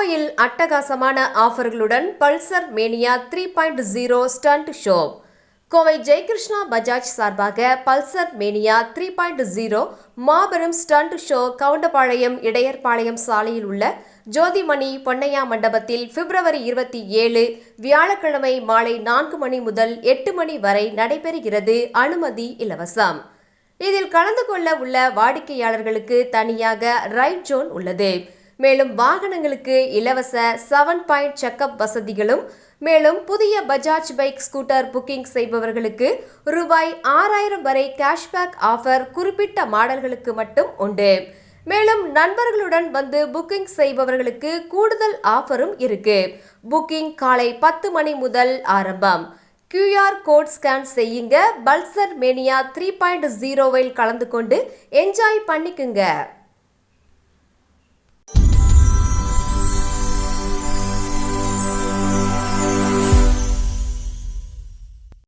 கோவையில் அட்டகாசமான ஆஃபர்களுடன் Pulsar mania three point zero stunt show Kovai Jayakrishna Bajaj சார்பாக Pulsar mania three point zero மாபெரும் stunt show Goundapalayam Idayarpalayam சாலையில் உள்ள ஜோதிமணி பொன்னையா மண்டபத்தில் பிப்ரவரி இருபத்தி ஏழு வியாழக்கிழமை மாலை நான்கு மணி முதல் எட்டு மணி வரை நடைபெறுகிறது அனுமதி இலவசம். இதில் கலந்து கொள்ள உள்ள வாடிக்கையாளர்களுக்கு தனியாக ரைட் ஜோன் உள்ளது. மேலும் வாகனங்களுக்கு இலவச செவன் பாயிண்ட் செக்கப் வசதிகளும் மேலும் புதிய பஜாஜ் பைக் ஸ்கூட்டர் புக்கிங் செய்பவர்களுக்கு ரூபாய் ஆறாயிரம் வரை கேஷ்பேக் ஆஃபர் குறிப்பிட்ட மாடல்களுக்கு மட்டும் உண்டு. மேலும் நண்பர்களுடன் வந்து புக்கிங் செய்பவர்களுக்கு கூடுதல் ஆஃபரும் இருக்கு. புக்கிங் காலை பத்து மணி முதல் ஆரம்பம். கியூஆர் கோட் ஸ்கேன் செய்யுங்க. பல்சர் மேனியா த்ரீ பாயிண்ட் ஜீரோவில் கலந்து கொண்டு என்ஜாய் பண்ணிக்குங்க.